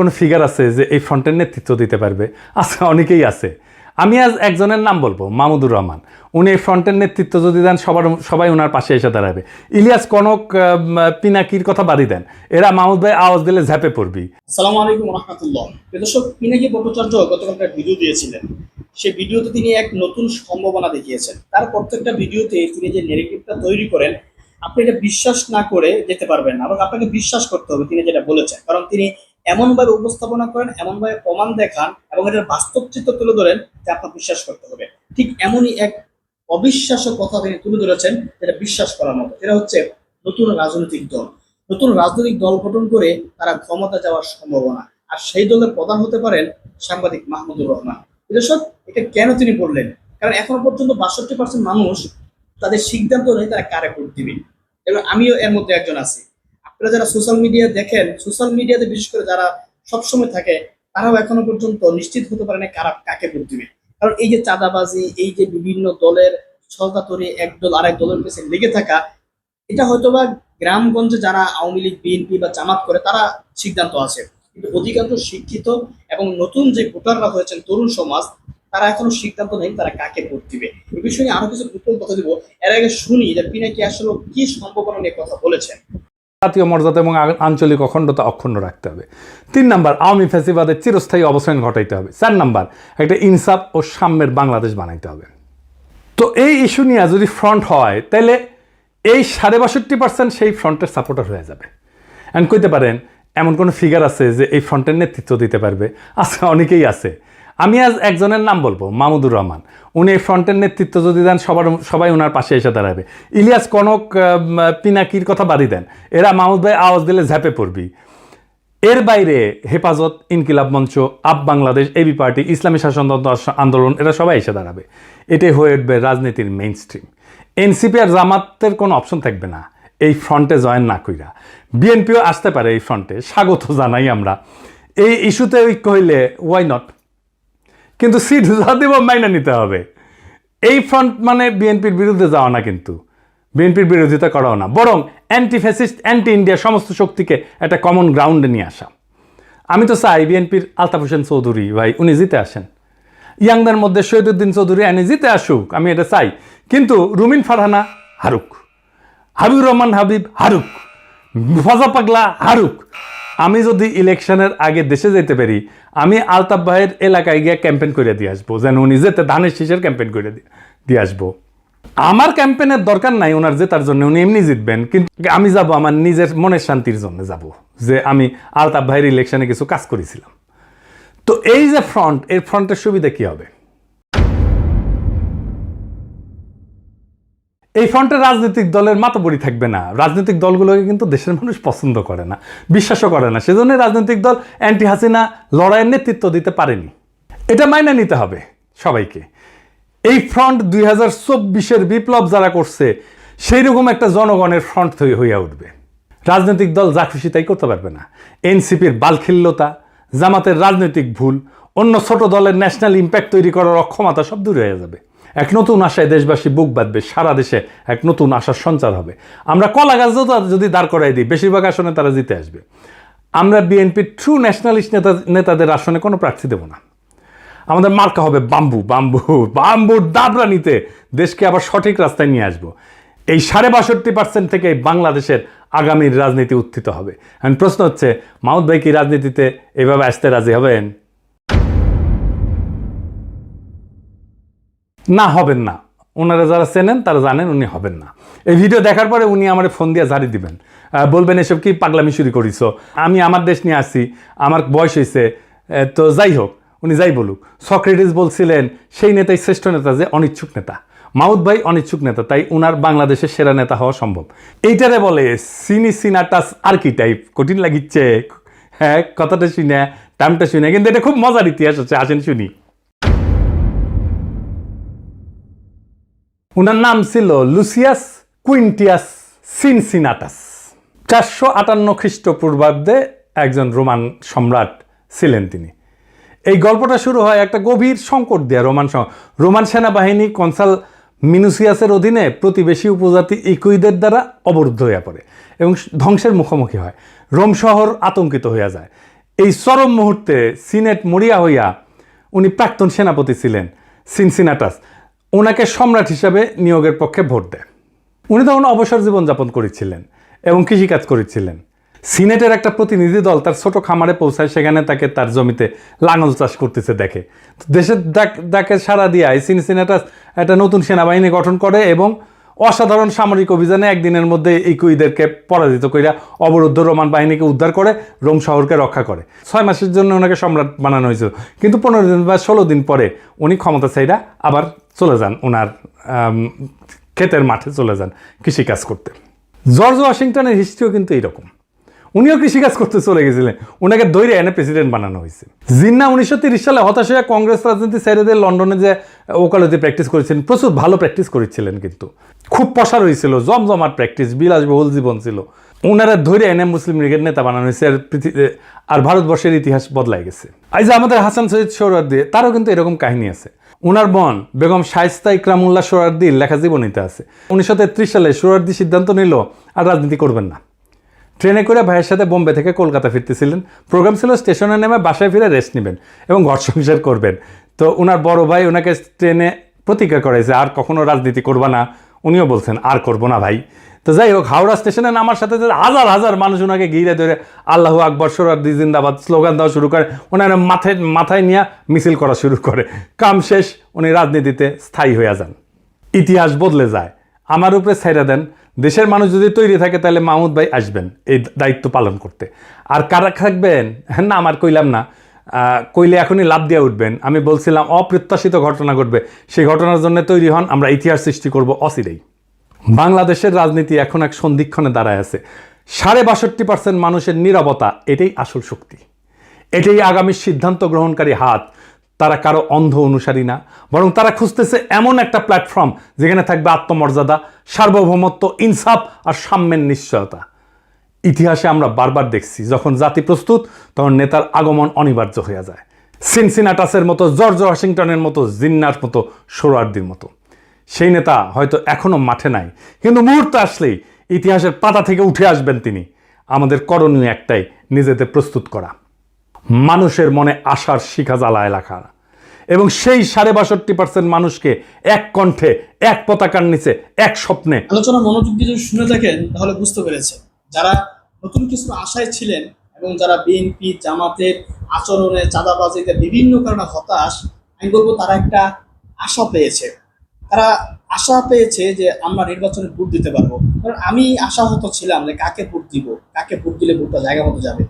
কোনো ফিগার আছে যে এই ফ্রন্টের নেতৃত্ব দিতে পারবে? আছে অনেকেই আছে। আমি আজ একজনের নাম বলব মামুদুর রহমান। উনি এই ফ্রন্টের নেতৃত্ব যদি দেন, সবার, সবাই ওনার পাশে এসে দাঁড়াবে। ইলিয়াস কনক পিনাকির কথা বাড়ি দেন। এরা মাহমুদ ভাই আওয়াজ দিলে ঝাঁপে পড়বি। আসসালামু আলাইকুম রহমতুল্লাহ। পিনাকি ভট্টাচার্য গতকাল একটা ভিডিও দিয়েছিলেন। সেই ভিডিওতে তিনি এক নতুন সম্ভাবনা দেখিয়েছেন। তার প্রত্যেকটা ভিডিওতে তিনি যে নেগেটিভটা তৈরি করেন, আপনি এটা বিশ্বাস না করে যেতে পারবেন না। আপনাকে বিশ্বাস করতে হবে তিনি যেটা বলেছেন। কারণ তিনি এমনভাবে উপস্থাপনা করেন, এমনভাবে প্রমাণ দেখান এবং এটার বাস্তব চিত্র তুলে ধরেন যে আপনার বিশ্বাস করতে হবে। ঠিক এমনই এক অবিশ্বাস্য কথা তিনি তুলে ধরেছেন যেটা বিশ্বাস করার মতো। এটা হচ্ছে নতুন রাজনৈতিক দল। নতুন রাজনৈতিক দল গঠন করে তারা ক্ষমতা যাওয়ার সম্ভাবনা। আর সেই দলের প্রধান হতে পারেন সাংবাদিক মাহমুদুর রহমান। দর্শক এটা কেন তিনি বললেন? কারণ এখনও পর্যন্ত বাষট্টি পার্সেন্ট মানুষ তাদের সিদ্ধান্ত নেই তারা কারে ভোট দিবে। এবং আমিও এর মধ্যে একজন আছি। আপনারা যারা সোশ্যাল মিডিয়া দেখেন সোশ্যাল মিডিয়াতে বিশেষ করে যারা সবসময় থাকে, তারাও এখনও পর্যন্ত নিশ্চিত হতে পারে না কারা কাকে ভোট দিবে। কারণ এই যে চাঁদাবাজি, এই যে বিভিন্ন দলের ছলকাতরি এক দল আরেক দলের পেছনে লেগে থাকা, এটা হয়তোবা গ্রামগঞ্জে যারা আওয়ামী লীগ বিএনপি বা জামাত করে, তারা সিদ্ধান্ত আছে। কিন্তু অধিকাংশ শিক্ষিত এবং নতুন যে ভোটাররা হয়েছেন তরুণ সমাজ, তারা এখনও সিদ্ধান্ত নেই তারা কাকে ভোট দিবে। এ বিষয়ে আরও কিছু গোপন কথা দিব। এর আগে শুনি যে পিনাকি আসলে কি সম্ভাবনা নিয়ে কথা বলেছেন। জাতীয় মর্যাদা এবং আঞ্চলিক অখণ্ডতা অক্ষুণ্ণ রাখতে হবে। তিন নাম্বার, আওয়ামী ফ্যাসিবাদের চিরস্থায়ী অবসান ঘটাইতে হবে। চার নাম্বার, একটা ইনসাফ ও সাম্যের বাংলাদেশ বানাইতে হবে। তো এই ইস্যু নিয়ে যদি ফ্রন্ট হয় তাহলে এই সাড়ে বাষট্টি পার্সেন্ট সেই ফ্রন্টের সাপোর্টার হয়ে যাবে। অ্যান্ড কইতে পারেন, এমন কোনো ফিগার আছে যে এই ফ্রন্টের নেতৃত্ব দিতে পারবে? আছে অনেকেই আছে। আমি আজ একজনের নাম বলব মামুদুর রহমান। উনি ফ্রন্টের নেতৃত্ব যদি দেন, সবার, সবাই ওনার পাশে এসে দাঁড়াবে। ইলিয়াস কনক পিনাকির কথা বাড়ি দেন। এরা মাহমুদ ভাই আওয়াজ দিলে ঝাঁপে পড়বি। এর বাইরে হেফাজত, ইনকিলাব মঞ্চ, আপ বাংলাদেশ এবি পার্টি, ইসলামী শাসনতন্ত্র আন্দোলন, এরা সবাই এসে দাঁড়াবে। এটাই হয়ে উঠবে রাজনীতির মেইন স্ট্রিম এনসিপি আর জামাতের কোনো অপশন থাকবে না। এই ফ্রন্টে জয়েন না কইরা। বিএনপিও আসতে পারে এই ফ্রন্টে, স্বাগত জানাই আমরা। এই ইস্যুতে ঐক্য হইলে ওয়াই নট কিন্তু সিট যা দেব মাইনা নিতে হবে। এই ফ্রন্ট মানে বিএনপির বিরুদ্ধে যাওয়া না কিন্তু। বিএনপির বিরোধিতা করাও না। বরং অ্যান্টি ফ্যাসিস্ট অ্যান্টি ইন্ডিয়া সমস্ত শক্তিকে একটা কমন গ্রাউন্ডে নিয়ে আসা। আমি তো চাই বিএনপির আলতাফ হোসেন চৌধুরী ভাই, উনি জিতে আসেন। ইয়াংদের মধ্যে শহীদুদ্দিন চৌধুরী এনে জিতে আসুক, আমি এটা চাই। কিন্তু রুমিন ফারহানা, হারুক। হাবিবুর রহমান হাবিব, হারুক। ফজা পাগলা, হারুক। আমি যদি ইলেকশনের আগে দেশে যেতে পারি, আমি আলতাফ ভাইয়ের এলাকায় গিয়ে ক্যাম্পেইন করে দিয়ে আসব, যেন উনি যেতে ধানের শীষের ক্যাম্পেন করে দিয়ে আসব। আমার ক্যাম্পেনের দরকার নাই ওনার জেতার জন্য, উনি এমনি জিতবেন, কিন্তু আমি যাব আমার নিজের মনের শান্তির জন্য যাব, যে আমি আলতাফ ভাইয়ের ইলেকশনে কিছু কাজ করেছিলাম। তো এই যে ফ্রন্ট এর ফ্রন্টের সুবিধা কি হবে? এই ফ্রন্টের রাজনৈতিক দলের মাতবরি থাকবে না। রাজনৈতিক দলগুলোকে কিন্তু দেশের মানুষ পছন্দ করে না, বিশ্বাসও করে না। সেজন্য রাজনৈতিক দল অ্যান্টি হাসিনা লড়াইয়ের নেতৃত্ব দিতে পারেনি। এটা মাইনে নিতে হবে সবাইকে। এই ফ্রন্ট দুই হাজার চব্বিশের বিপ্লব যারা করছে সেই রকম একটা জনগণের ফ্রন্ট হইয়া উঠবে। রাজনৈতিক দল যা খুশি তাই করতে পারবে না। এনসিপির বালখিল্যতা, জামাতের রাজনৈতিক ভুল, অন্য ছোট দলের ন্যাশনাল ইম্প্যাক্ট তৈরি করার অক্ষমতা সব দূর হয়ে যাবে। এক নতুন আশায় দেশবাসী বুক বাঁধবে, সারা দেশে এক নতুন আশার সঞ্চার হবে। আমরা কলা গাছ যদি দাঁড় করাই দিই, বেশিরভাগ আসনে তারা জিতে আসবে। আমরা বিএনপির ট্রু ন্যাশনালিস্ট নেতা, নেতাদের আসনে কোনো প্রার্থী দেব না। আমাদের মার্কা হবে বাম্বু বাম্বু, বাম্বুর দাবরা নিতে দেশকে আবার সঠিক রাস্তায় নিয়ে আসব। এই সাড়ে বাষট্টি পার্সেন্ট থেকে বাংলাদেশের আগামীর রাজনীতি উত্থিত হবে। এখন প্রশ্ন হচ্ছে মাউদ ভাই কি রাজনীতিতে এভাবে আসতে রাজি হবেন? না, হবেন না। ওনারা যারা চেনেন, তারা জানেন উনি হবেন না। এই ভিডিও দেখার পরে উনি আমার ফোন দিয়ে জারি দিবেন। বলবেন, এসব কি পাগলামি শুরু করিস আমি আমার দেশ নিয়ে আসি, আমার বয়স হয়েছে তো যাই হোক, উনি যাই বলুক। সক্রেটিস বলছিলেন, সেই নেতাই শ্রেষ্ঠ নেতা যে অনিচ্ছুক নেতা। মাউদ ভাই অনিচ্ছুক নেতা, তাই উনার বাংলাদেশের সেরা নেতা হওয়া সম্ভব। এইটারে বলে, সিনি সিনাটাস আর কি টাইপ, কঠিন লাগিচ্ছে হ্যাঁ কথাটা শুনে টাইমটা শুনে। কিন্তু এটা খুব মজার ইতিহাস আছে আসেন শুনি। উনার নাম ছিল লুসিয়াস কুইন্টিয়াস সিনসিনাটাস। চারশো আটান্ন খ্রিস্টপূর্বাব্দে একজন রোমান সম্রাট ছিলেন তিনি। এই গল্পটা শুরু হয় একটা গভীর সংকট দেয়া, রোমান রোমান সেনাবাহিনী কনসাল মিনুসিয়াসের অধীনে প্রতিবেশী উপজাতি ইকুইদের দ্বারা অবরুদ্ধ হয়ে পড়ে এবং ধ্বংসের মুখোমুখি হয়। রোম শহর আতঙ্কিত হইয়া যায়। এই চরম মুহূর্তে সিনেট মরিয়া হইয়া উনি প্রাক্তন সেনাপতি ছিলেন, সিনসিনাটাস। ওনাকে সম্রাট হিসাবে নিয়োগের পক্ষে ভোট দেয়। উনি তখন অবসর জীবনযাপন করেছিলেন এবং কৃষিকাজ করেছিলেন। সিনেটের একটা প্রতিনিধি দল তার ছোট খামারে পৌঁছায়, সেখানে তাকে তার জমিতে লাঙল চাষ করতেছে দেখে। দেশের দেখে সারা দিয়ে আইসিন সিনেটাস একটা নতুন সেনাবাহিনী গঠন করে এবং অসাধারণ সামরিক অভিযানে একদিনের মধ্যে ইকুইদেরকে কুইদেরকে পরাজিত কইরা অবরুদ্ধ রোমান বাহিনীকে উদ্ধার করে রোম শহরকে রক্ষা করে। ছয় মাসের জন্য ওনাকে সম্রাট বানানো হয়েছিল। কিন্তু পনেরো দিন বা ষোলো দিন পরে উনি ক্ষমতা চাইরা আবার চলে যান ওনার ক্ষেতের মাঠে চলে যান কৃষিকাজ করতে। জর্জ ওয়াশিংটনের হিস্ট্রিও কিন্তু এইরকম। উনিও কৃষিকাজ করতে চলে গেছিলেন। ওনাকে দৈরে এনে প্রেসিডেন্ট বানানো হয়েছে। জিন্না উনিশশো সালে হতাশ হয়ে কংগ্রেস রাজনীতি ছেড়ে দিয়ে লন্ডনে যে ওকালতি প্র্যাকটিস করেছিলেন, প্রচুর ভালো প্র্যাকটিস করেছিলেন কিন্তু। খুব পসার হয়েছিল জমজমাট প্র্যাকটিস বিলাসবহুল জীবন ছিল। ওনারা ধরে এনে মুসলিম লীগের নেতা বানানো হয়েছে, আর পৃথি- আর ভারতবর্ষের ইতিহাস বদলাই গেছে। এই যে আমাদের হাসান সৈয়দ সোহরার্দি তারও কিন্তু এরকম কাহিনী আছে। ওনার বোন বেগম শাইস্তা ইকরামুল্লাহ সোহরার্দির লেখা জীবনীতে আছে। উনিশশো তেত্রিশ সালে সোহরার্দি সিদ্ধান্ত নিল, আর রাজনীতি করবেন না। ট্রেনে করে ভাইয়ের সাথে বোম্বে থেকে কলকাতা ফিরতেছিলেন। প্রোগ্রাম ছিল স্টেশনে নেমে বাসায় ফিরে রেস্ট নেবেন এবং ঘর সংসার করবেন। তো ওনার বড় ভাই ওনাকে ট্রেনে প্রতিজ্ঞা করেছে আর কখনো রাজনীতি করবা না। উনিও বলছেন, আর করব না ভাই। তো যাই হোক, হাওড়া স্টেশনে নামার সাথে সাথে হাজার হাজার মানুষ ওনাকে ঘিরে ধরে আল্লাহ আকবর সরার্দি জিন্দাবাদ স্লোগান দেওয়া শুরু করে। ওনার মাথায় মাথায় নিয়ে মিছিল করা শুরু করে। কাম শেষ, উনি রাজনীতিতে স্থায়ী হয়ে যান। ইতিহাস বদলে যায়। আমার উপরে ছেড়ে দেন। দেশের মানুষ যদি তৈরি থাকে, তাহলে মাহমুদ ভাই আসবেন এই দায়িত্ব পালন করতে। আর কারা থাকবেন? না, আমার কইলাম না। কইলে এখনই লাভ দিয়ে উঠবেন। আমি বলছিলাম, অপ্রত্যাশিত ঘটনা ঘটবে। সেই ঘটনার জন্য তৈরি হন, আমরা ইতিহাস সৃষ্টি করব অচিরেই। বাংলাদেশের রাজনীতি এখন এক সন্ধিক্ষণে দাঁড়ায় আছে। সাড়ে বাষট্টি পার্সেন্ট মানুষের নীরবতা, এটাই আসল শক্তি। এটাই আগামী সিদ্ধান্ত গ্রহণকারী হাত। তারা কারও অন্ধ অনুসারী না, বরং তারা খুঁজতেছে এমন একটা প্ল্যাটফর্ম যেখানে থাকবে আত্মমর্যাদা, সার্বভৌমত্ব, ইনসাফ আর সাম্যের নিশ্চয়তা। ইতিহাসে আমরা বারবার দেখছি, যখন জাতি প্রস্তুত, তখন নেতার আগমন অনিবার্য হয়ে যায়। সিনসিনাটাসের মতো, জর্জ ওয়াশিংটনের মতো, জিন্নার মতো, সোরার্দির মতো। সেই নেতা হয়তো এখনও মাঠে নাই, কিন্তু মুহূর্তে আসলেই ইতিহাসের পাতা থেকে উঠে আসবেন তিনি। আমাদের করণীয় একটাই, নিজেদের প্রস্তুত করা। মানুষের মনে আশার শিখা জ্বালায় রাখা এবং সেই সাড়ে বাষট্টি পার্সেন্ট মানুষকে এক কণ্ঠে, এক পতাকার নিচে, এক স্বপ্নে। আলোচনা মনোযোগ দিয়ে যদি শুনে থাকেন, তাহলে বুঝতে পেরেছেন। যারা নতুন কিছু আশায় ছিলেন এবং যারা বিএনপি জামাতের আচরণে চাঁদাবাজিতে বিভিন্ন কারণে হতাশ, আমি বলব তারা একটা আশা পেয়েছে। তারা আশা পেয়েছে যে আমরা নির্বাচনে ভোট দিতে পারব। কারণ আমি আশাহত ছিলাম যে কাকে ভোট দিব, কাকে ভোট দিলে ভোটটা জায়গা মতো যাবে।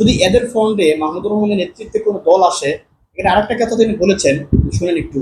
যদি এদের ফন্ডে মাহমুদুর রহমানের নেতৃত্বে কোনো দল আসে এটা আরেকটা কথা তিনি বলেছেন, শুনেন একটু।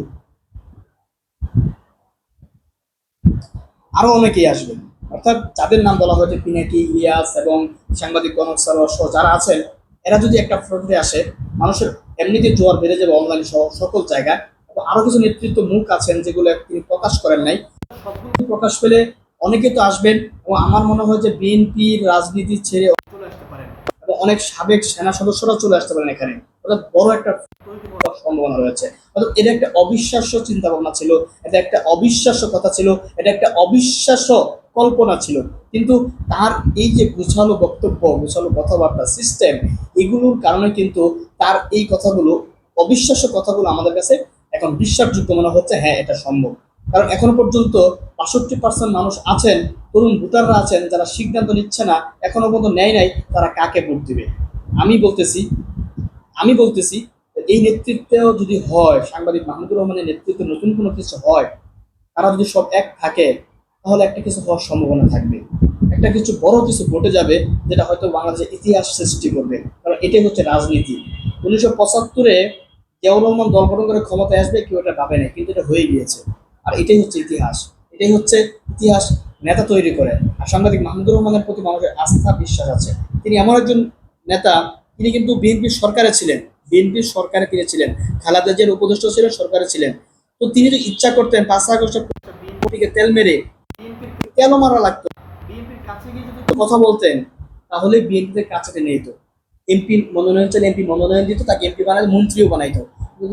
আরও অনেকেই আসবেন। অর্থাৎ যাদের নাম বলা হয়েছে, পিনাকি, ইলিয়াস এবং সাংবাদিক কনক সারোয়ার সহ যারা আছেন, এরা যদি একটা ফ্রন্টে আসে, মানুষের এমনিতে জোয়ার বেড়ে যাবে অনলাইন সহ সকল জায়গায়। এবং আরও কিছু নেতৃত্ব মুখ আছেন যেগুলো তিনি প্রকাশ করেন নাই। সবগুলো প্রকাশ পেলে অনেকে তো আসবেন। এবং আমার মনে হয় যে বিএনপির রাজনীতি ছেড়ে চলে আসতে পারেন এবং অনেক সাবেক সেনা সদস্যরা চলে আসতে পারেন এখানে। অর্থাৎ বড় একটা সম্ভাবনা রয়েছে। অর্থাৎ এটা একটা অবিশ্বাস্য চিন্তা ভাবনা ছিল, এটা একটা অবিশ্বাস্য কথা ছিল, এটা একটা অবিশ্বাস্য কল্পনা ছিল। কিন্তু তার এই যে গুছালো বক্তব্য গুছালো কথাবার্তা সিস্টেম এগুলোর কারণে কিন্তু তার এই কথাগুলো, অবিশ্বাস্য কথাগুলো আমাদের কাছে এখন বিশ্বাসযোগ্য মনে হচ্ছে হ্যাঁ এটা সম্ভব। কারণ এখনও পর্যন্ত বাষট্টি পার্সেন্ট মানুষ আছেন, তরুণ ভোটাররা আছেন, যারা সিদ্ধান্ত নিচ্ছে না, এখনও পর্যন্ত নেয় নাই, তারা কাকে ভোট দিবে? আমি বলতেছি আমি বলতেছি, এই নেতৃত্বেও যদি হয়, সাংবাদিক মাহমুদুর রহমানের নেতৃত্বে নতুন কোনো কিছু হয়, তারা যদি সব এক থাকে, তাহলে একটা কিছু হওয়ার সম্ভাবনা থাকবে। একটা কিছু বড় কিছু ঘটে যাবে, যেটা হয়তো বাংলাদেশের ইতিহাস সৃষ্টি করবে। কারণ এটাই হচ্ছে রাজনীতি। উনিশশো পঁচাত্তরে জিয়াউর রহমান দল গঠন করে ক্ষমতায় আসবে, কেউ এটা ভাবে না কিন্তু এটা হয়ে গিয়েছে। আর এটাই হচ্ছে ইতিহাস। এটাই হচ্ছে ইতিহাস নেতা তৈরি করে। আর সাংবাদিক মাহমুদুর রহমানের প্রতি মানুষের আস্থা, বিশ্বাস আছে। তিনি এমন একজন নেতা, তিনি কিন্তু বিএনপির সরকারে ছিলেন। বিএনপির সরকারে তিনি ছিলেন। খালেদা উপদেষ্টা ছিলেন সরকারে ছিলেন। তো তিনি যদি ইচ্ছা করতেন, পাঁচ আগস্টে বিএনপিকে তেল মেরে বিএনপির তেলও মারা লাগতো। বিএনপির কাছে গিয়ে যদি কথা বলতেন, তাহলে বিএনপির কাছে টেনে যেত এমপি মনোনয়ন চাইলে এমপি মনোনয়ন দিত, তাকে এমপি বানায় মন্ত্রীও বানাইতো।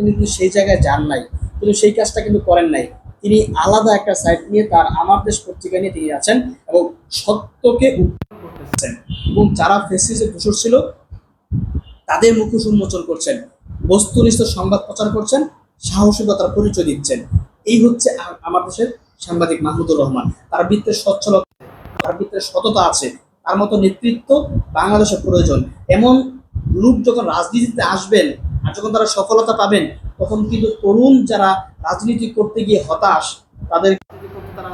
কিন্তু সেই জায়গায় যান নাই। তিনি সেই কাজটা কিন্তু করেন নাই। তিনি আলাদা একটা সাইট নিয়ে তার আমার দেশ পত্রিকা নিয়ে তিনি আছেন এবং সত্যকে উদ্ধার করতেছেন এবং যারা ফেসিসের দোষর ছিল, তাদের মুখোশ উন্মোচন করছেন, বস্তুনিষ্ঠ সংবাদ প্রচার করছেন, সাহসিকতার পরিচয় দিচ্ছেন। এই হচ্ছে আমার দেশের সাংবাদিক মাহমুদুর রহমান। তার বৃত্তের সচ্ছলতা তার বৃত্তের সততা আছে, তার মতো নেতৃত্ব বাংলাদেশের প্রয়োজন। এমন লোক যখন রাজনীতিতে আসবেন আর যখন তারা সফলতা পাবেন তখন কিন্তু তরুণ যারা রাজনীতি করতে গিয়ে হতাশ, তাদের তারা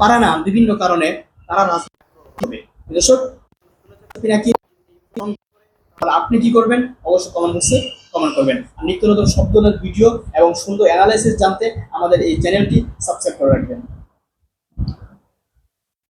পারে না বিভিন্ন কারণে তারা রাজনীতি করবে। তাহলে আপনি কি করবেন? অবশ্যই কমেন্ট বক্সে কমেন্ট করবেন। আর নিত্য নতুন শব্দ ভিডিও এবং সুন্দর অ্যানালাইসিস জানতে আমাদের এই চ্যানেলটি সাবস্ক্রাইব করে রাখবেন।